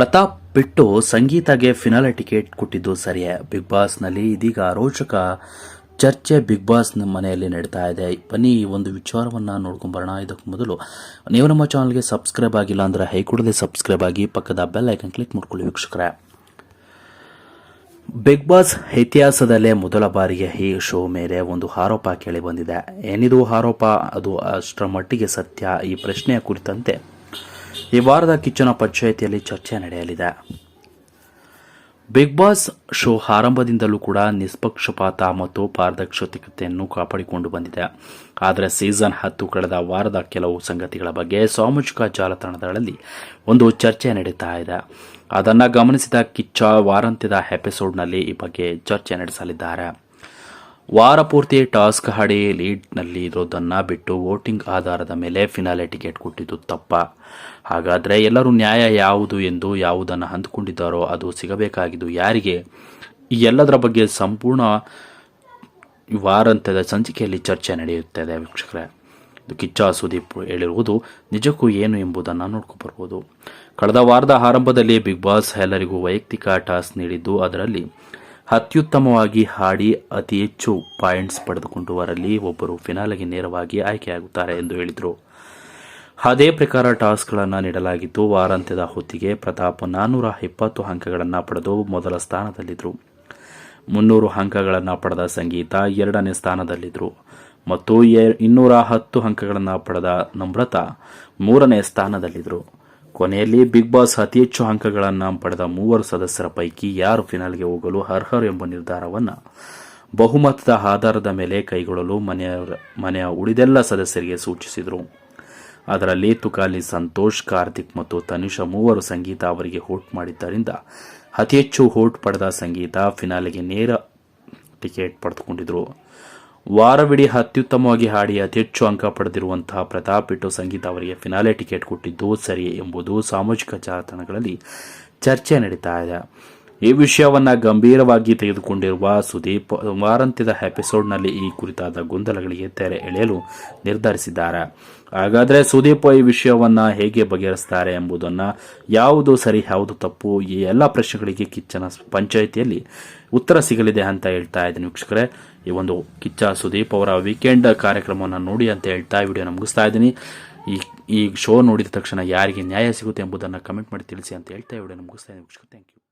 ಪ್ರತಾಪ್ ಬಿಟ್ಟು ಸಂಗೀತಗೆ final ticket ಕೊಟ್ಟಿದ್ದು ಸರಿಯೇ. ಬಿಗ್ ಬಾಸ್ನಲ್ಲಿ ಇದೀಗ ರೋಚಕ ಚರ್ಚೆ ಬಿಗ್ ಬಾಸ್ ನಮ್ಮ ಮನೆಯಲ್ಲಿ ನಡೀತಾ ಇದೆ. ಬನ್ನಿ ಈ ಒಂದು ವಿಚಾರವನ್ನು ನೋಡ್ಕೊಂಬರೋಣ ಇದಕ್ಕೂ ಮೊದಲು ನೀವು ನಮ್ಮ ಚಾನಲ್ಗೆ ಸಬ್ಸ್ಕ್ರೈಬ್ ಆಗಿಲ್ಲ ಅಂದರೆ ಹೈ ಸಬ್ಸ್ಕ್ರೈಬ್ ಆಗಿ ಪಕ್ಕದ ಬೆಲ್ ಐಕನ್ ಕ್ಲಿಕ್ ಮಾಡ್ಕೊಳ್ಳಿ ವೀಕ್ಷಕರೇ. ಬಿಗ್ ಬಾಸ್ ಇತಿಹಾಸದಲ್ಲೇ ಮೊದಲ ಬಾರಿಗೆ ಈ ಶೋ ಮೇಲೆ ಒಂದು ಆರೋಪ ಕೇಳಿ ಬಂದಿದೆ. ಏನಿದು ಆರೋಪ? ಅದು ಅಷ್ಟರ ಮಟ್ಟಿಗೆ ಸತ್ಯ. ಈ ಪ್ರಶ್ನೆಯ ಕುರಿತಂತೆ ಈ ವಾರದ ಕಿಚ್ಚನ ಪಂಚಾಯಿತಿಯಲ್ಲಿ ಚರ್ಚೆ ನಡೆಯಲಿದೆ. ಬಿಗ್ ಬಾಸ್ ಶೋ ಆರಂಭದಿಂದಲೂ ಕೂಡ ನಿಷ್ಪಕ್ಷಪಾತ ಮತ್ತು ಪಾರದರ್ಶಕತೆಯನ್ನು ಕಾಪಾಡಿಕೊಂಡು ಬಂದಿದೆ. ಆದರೆ ಸೀಸನ್ ಹತ್ತು ಕಳೆದ ವಾರದ ಕೆಲವು ಸಂಗತಿಗಳ ಬಗ್ಗೆ ಸಾಮಾಜಿಕ ಜಾಲತಾಣಗಳಲ್ಲಿ ಒಂದು ಚರ್ಚೆ ನಡೀತಾ ಇದೆ. ಅದನ್ನು ಗಮನಿಸಿದ ಕಿಚ್ಚ ವಾರಾಂತ್ಯದ ಎಪಿಸೋಡ್ನಲ್ಲಿ ಈ ಬಗ್ಗೆ ಚರ್ಚೆ ನಡೆಸಲಿದ್ದಾರೆ. ವಾರ ಪೂರ್ತಿ ಟಾಸ್ಕ್ ಹಾಡಿ ಲೀಡ್ನಲ್ಲಿ ಇರೋದನ್ನು ಬಿಟ್ಟು ವೋಟಿಂಗ್ ಆಧಾರದ ಮೇಲೆ ಫಿನಾಲೆ ಟಿಕೆಟ್ ಕೊಟ್ಟಿದ್ದು ತಪ್ಪ. ಹಾಗಾದರೆ ಎಲ್ಲರೂ ನ್ಯಾಯ ಯಾವುದು ಎಂದು ಯಾವುದನ್ನು ಹಂದ್ಕೊಂಡಿದ್ದಾರೋ ಅದು ಸಿಗಬೇಕಾಗಿದ್ದು ಯಾರಿಗೆ? ಈ ಎಲ್ಲದರ ಬಗ್ಗೆ ಸಂಪೂರ್ಣ ವಾರಾಂತ್ಯದ ಸಂಚಿಕೆಯಲ್ಲಿ ಚರ್ಚೆ ನಡೆಯುತ್ತದೆ ವೀಕ್ಷಕರೇ. ಇದು ಕಿಚ್ಚ ಸುದೀಪ್ ಹೇಳಿರುವುದು ನಿಜಕ್ಕೂ ಏನು ಎಂಬುದನ್ನು ನೋಡ್ಕೊಬರ್ಬೋದು ಕಳೆದ ವಾರದ ಆರಂಭದಲ್ಲಿ ಬಿಗ್ ಬಾಸ್ ಎಲ್ಲರಿಗೂ ವೈಯಕ್ತಿಕ ಟಾಸ್ಕ್ ನೀಡಿದ್ದು ಅದರಲ್ಲಿ ಅತ್ಯುತ್ತಮವಾಗಿ ಹಾಡಿ ಅತಿ ಹೆಚ್ಚು ಪಾಯಿಂಟ್ಸ್ ಪಡೆದುಕೊಂಡವರಲ್ಲಿ ಒಬ್ಬರು ಫಿನಾಲೆಗೆ ನೇರವಾಗಿ ಆಯ್ಕೆಯಾಗುತ್ತಾರೆ ಎಂದು ಹೇಳಿದರು. ಅದೇ ಪ್ರಕಾರ ಟಾಸ್ಕ್ಗಳನ್ನು ನೀಡಲಾಗಿದ್ದು ವಾರಾಂತ್ಯದ ಹೊತ್ತಿಗೆ ಪ್ರತಾಪ್ ನಾನ್ನೂರ ಇಪ್ಪತ್ತು ಅಂಕಗಳನ್ನು ಪಡೆದು ಮೊದಲ ಸ್ಥಾನದಲ್ಲಿದ್ದರು ಮುನ್ನೂರು ಅಂಕಗಳನ್ನು ಪಡೆದ ಸಂಗೀತ ಎರಡನೇ ಸ್ಥಾನದಲ್ಲಿದ್ದರು ಮತ್ತು ಇನ್ನೂರ ಹತ್ತು ಅಂಕಗಳನ್ನು ಪಡೆದ ನಮ್ರತಾ ಮೂರನೇ ಸ್ಥಾನದಲ್ಲಿದ್ದರು ಕೊನೆಯಲ್ಲಿ ಬಿಗ್ ಬಾಸ್ ಅತಿ ಹೆಚ್ಚು ಅಂಕಗಳನ್ನು ಪಡೆದ ಮೂವರು ಸದಸ್ಯರ ಪೈಕಿ ಯಾರು ಫಿನಾಲ್ಗೆ ಹೋಗಲು ಅರ್ಹರು ಎಂಬ ನಿರ್ಧಾರವನ್ನು ಬಹುಮತದ ಆಧಾರದ ಮೇಲೆ ಕೈಗೊಳ್ಳಲು ಮನೆಯ ಮನೆಯ ಉಳಿದೆಲ್ಲ ಸದಸ್ಯರಿಗೆ ಸೂಚಿಸಿದರು. ಅದರಲ್ಲಿ ತುಕಾಲಿ ಸಂತೋಷ್, ಕಾರ್ತಿಕ್ ಮತ್ತು ತನುಷ ಮೂವರು ಸಂಗೀತ ಅವರಿಗೆ ಹೋಟ್ ಮಾಡಿದ್ದರಿಂದ ಅತಿ ಹೆಚ್ಚು ಹೋಟ್ ಪಡೆದ ಸಂಗೀತ ಫಿನಾಲೆಗೆ ನೇರ ಟಿಕೆಟ್ ಪಡೆದುಕೊಂಡಿದ್ರು. ವಾರವಿಡೀ ಅತ್ಯುತ್ತಮವಾಗಿ ಹಾಡಿ ಅತಿ ಹೆಚ್ಚು ಅಂಕ ಪಡೆದಿರುವಂತಹ ಪ್ರತಾಪ್ ಇಟ್ಟು ಸಂಗೀತ ಅವರಿಗೆ ಫಿನಾಲೆ ಟಿಕೆಟ್ ಕೊಟ್ಟಿದ್ದು ಸರಿ ಎಂಬುದು ಸಾಮಾಜಿಕ ಜಾಲತಾಣಗಳಲ್ಲಿ ಚರ್ಚೆ ನಡೀತಾ ಇದೆ. ಈ ವಿಷಯವನ್ನ ಗಂಭೀರವಾಗಿ ತೆಗೆದುಕೊಂಡಿರುವ ಸುದೀಪ್ ವಾರಾಂತ್ಯದ ಎಪಿಸೋಡ್ನಲ್ಲಿ ಈ ಕುರಿತಾದ ಗೊಂದಲಗಳಿಗೆ ತೆರೆ ಎಳೆಯಲು ನಿರ್ಧರಿಸಿದ್ದಾರೆ. ಹಾಗಾದರೆ ಸುದೀಪ್ ಈ ವಿಷಯವನ್ನು ಹೇಗೆ ಬಗೆಹರಿಸ್ತಾರೆ ಎಂಬುದನ್ನು ಯಾವುದು ಸರಿ, ಯಾವುದು ತಪ್ಪು, ಈ ಎಲ್ಲ ಪ್ರಶ್ನೆಗಳಿಗೆ ಕಿಚ್ಚನ ಪಂಚಾಯಿತಿಯಲ್ಲಿ ಉತ್ತರ ಸಿಗಲಿದೆ ಅಂತ ಹೇಳ್ತಾ ಇದ್ದೀನಿ ವೀಕ್ಷಕರೇ. ಈ ಒಂದು ಕಿಚ್ಚ ಸುದೀಪ್ ಅವರ ವೀಕೆಂಡ್ ಕಾರ್ಯಕ್ರಮವನ್ನು ನೋಡಿ ಅಂತ ಹೇಳ್ತಾ ವಿಡಿಯೋ ಮುಗಿಸ್ತಾ ಇದ್ದೀನಿ. ಈ ಈ ಶೋ ನೋಡಿದ ತಕ್ಷಣ ಯಾರಿಗೆ ನ್ಯಾಯ ಸಿಗುತ್ತೆ ಎಂಬುದನ್ನು ಕಮೆಂಟ್ ಮಾಡಿ ತಿಳಿಸಿ ಅಂತ ಹೇಳ್ತಾ ವಿಡಿಯೋ ವಿಡಿಯೋನ ಮುಗಿಸ್ತಾ ಇದ್ದೀನಿ ವೀಕ್ಷಕರು. Thank you